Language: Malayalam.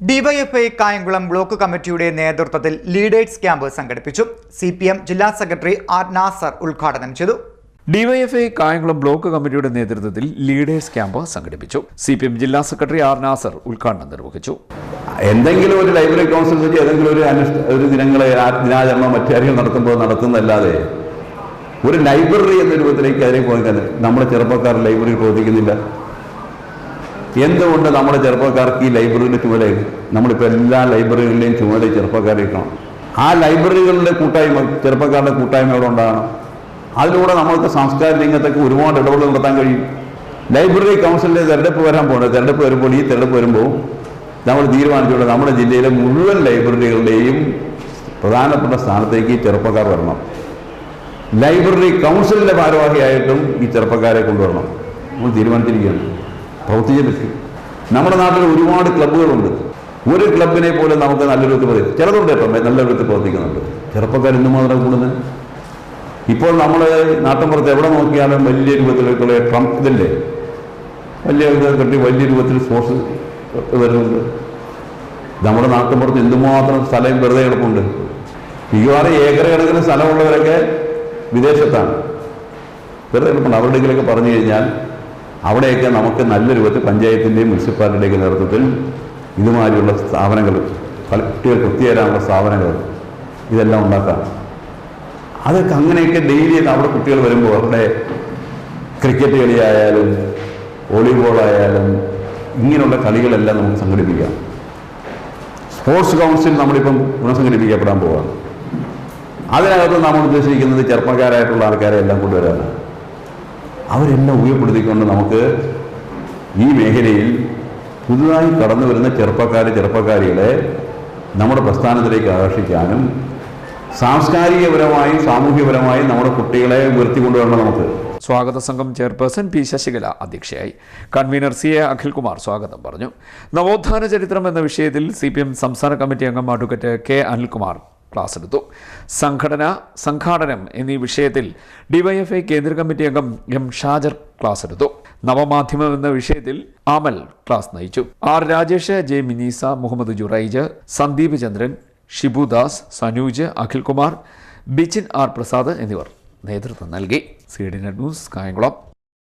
ഡിവൈഎഫ്ഐ കായംകുളം ബ്ലോക്ക് കമ്മിറ്റിയുടെ നേതൃത്വത്തിൽ ലീഡേഴ്സ് ക്യാമ്പ് സംഘടിപ്പിച്ചു. സി പി എം ജില്ലാ സെക്രട്ടറി ആർ നാസർ ഉദ്ഘാടനം ചെയ്തു. ഡിവൈഎഫ്ഐ കായംകുളം ബ്ലോക്ക് കമ്മിറ്റിയുടെ നേതൃത്വത്തിൽ ലീഡേഴ്സ് ക്യാമ്പ് സംഘടിപ്പിച്ചു. സി പി എം ജില്ലാ സെക്രട്ടറി ആർ നാസർ ഉദ്ഘാടനം നിർവഹിച്ചു. എന്തെങ്കിലും ഒരു ലൈബ്രറി കൗൺസിൽ വെച്ച് ഏതെങ്കിലും ഒരു ഒരു ദിനങ്ങളെ ദിനാചരണം മറ്റു കാര്യങ്ങൾ നടത്തുമ്പോൾ നടത്തുന്നല്ലാതെ ഒരു ലൈബ്രറി എന്ന രൂപത്തിലേക്ക് അതിനെ പോയി നമ്മുടെ ചെറുപ്പക്കാർ ലൈബ്രറി പ്രവർത്തിക്കുന്നില്ല. എന്തുകൊണ്ട് നമ്മുടെ ചെറുപ്പക്കാർക്ക് ഈ ലൈബ്രറിയുടെ ചുമല നമ്മളിപ്പോൾ എല്ലാ ലൈബ്രറികളിലെയും ചുമതല കാണും. ആ ലൈബ്രറികളുടെ കൂട്ടായ്മ ചെറുപ്പക്കാരുടെ കൂട്ടായ്മ അവിടെ ഉണ്ടാകണം? അതിലൂടെ നമ്മൾക്ക് സാംസ്കാരിക രംഗത്തൊക്കെ ഒരുപാട് ഇടപെടൽ നടത്താൻ കഴിയും. ലൈബ്രറി കൗൺസിലിന്റെ തെരഞ്ഞെടുപ്പ് വരാൻ പോകുന്നത് തെരഞ്ഞെടുപ്പ് വരുമ്പോൾ ഈ തെരഞ്ഞെടുപ്പ് വരുമ്പോൾ നമ്മൾ തീരുമാനിച്ചുകൊണ്ട് നമ്മുടെ ജില്ലയിലെ മുഴുവൻ ലൈബ്രറികളുടെയും പ്രധാനപ്പെട്ട സ്ഥാനത്തേക്ക് ചെറുപ്പക്കാർ വരണം. ലൈബ്രറി കൗൺസിലിന്റെ ഭാരവാഹിയായിട്ടും ഈ ചെറുപ്പക്കാരെ കൊണ്ടുവരണം. നമ്മൾ തീരുമാനിച്ചിരിക്കുകയാണ്. പ്രവർത്തിച്ചേ പറ്റും നമ്മുടെ നാട്ടിൽ ഒരുപാട് ക്ലബ്ബുകളുണ്ട്. ഒരു ക്ലബിനെ പോലും നമുക്ക് നല്ലൊരു വിധത്തിൽ പ്രവർത്തിക്കും ചിലതുണ്ട് ഇപ്പം നല്ലൊരു വിധത്തിൽ പ്രവർത്തിക്കുന്നുണ്ട്. ചെറുപ്പക്കാർ എന്തുമാത്രം കൂടുന്നത്. ഇപ്പോൾ നമ്മൾ നാട്ടിൻപുറത്ത് എവിടെ നോക്കിയാലും വലിയ രൂപത്തിലേക്കുള്ള ട്രംപ് ഇതില്ലേ? വലിയ കെട്ടി വലിയ രൂപത്തിൽ സ്പോർട്സ് വരുന്നുണ്ട്. നമ്മുടെ നാട്ടിൻപുറത്ത് എന്തുമാത്രം സ്ഥലം വെറുതെ കിടപ്പുണ്ട്. മിക്കവാറും ഏക്കർ കണക്കിന് സ്ഥലമുള്ളവരൊക്കെ വിദേശത്താണ്. വെറുതെ കിടപ്പുണ്ട്. അവരുടെ ഇതിലൊക്കെ പറഞ്ഞു കഴിഞ്ഞാൽ അവിടെയൊക്കെ നമുക്ക് നല്ല രൂപത്തിൽ പഞ്ചായത്തിന്റെയും മുനിസിപ്പാലിറ്റിയുടെയൊക്കെ നേതൃത്വത്തിൽ ഇതുമാതിരിയുള്ള സ്ഥാപനങ്ങൾ കുട്ടികൾക്ക് ഒത്തുചേരാനുള്ള സ്ഥാപനങ്ങൾ ഇതെല്ലാം ഉണ്ടാക്കാം. അതൊക്കെ അങ്ങനെയൊക്കെ ഡെയിലി അവിടെ കുട്ടികൾ വരുമ്പോൾ അവരുടെ ക്രിക്കറ്റ് കളിയായാലും വോളിബോൾ ആയാലും ഇങ്ങനെയുള്ള കളികളെല്ലാം നമുക്ക് സംഘടിപ്പിക്കാം. സ്പോർട്സ് കൗൺസിൽ നമ്മളിപ്പം പുനഃസംഘടിപ്പിക്കപ്പെടാൻ പോവാണ്. അതിനകത്ത് നമ്മൾ ഉദ്ദേശിക്കുന്നത് ചെറുപ്പക്കാരായിട്ടുള്ള ആൾക്കാരെ എല്ലാം കൊണ്ടുവരാനാണ്. അവരെല്ലാം ഉപയോഗപ്പെടുത്തിക്കൊണ്ട് നമുക്ക് ഈ മേഖലയിൽ പുതുതായി കടന്നു വരുന്ന ചെറുപ്പക്കാർ ചെറുപ്പക്കാരികളെ നമ്മുടെ പ്രസ്ഥാനത്തിലേക്ക് ആകർഷിക്കാനും സാംസ്കാരികപരമായും സാമൂഹ്യപരമായും നമ്മുടെ കുട്ടികളെ ഉയർത്തിക്കൊണ്ടുവരണം നമുക്ക്. സ്വാഗത സംഘം ചെയർപേഴ്സൺ പി ശശികല അധ്യക്ഷയായി. കൺവീനർ സി എ അഖിൽകുമാർ സ്വാഗതം പറഞ്ഞു. നവോത്ഥാന ചരിത്രം എന്ന വിഷയത്തിൽ സി സംസ്ഥാന കമ്മിറ്റി അംഗം അഡ്വക്കേറ്റ് കെ അനിൽകുമാർ ക്ലാസ് എടുത്തു സംഘടന സംഘാടനം എന്നീ വിഷയത്തിൽ ഡിവൈഎഫ്ഐ കേന്ദ്ര കമ്മിറ്റി അംഗം എം ഷാജർ ക്ലാസ് എടുത്തു നവമാധ്യമം എന്ന വിഷയത്തിൽ അമൽ ക്ലാസ് നയിച്ചു. R Rajesh J Mineesa Muhammad Juraij Sandeep Chandran Shibudas Sanuj Akhilkumar Bichin R Prasad എന്നിവർ നേതൃത്വം നൽകി. C D net news Kayamkulam.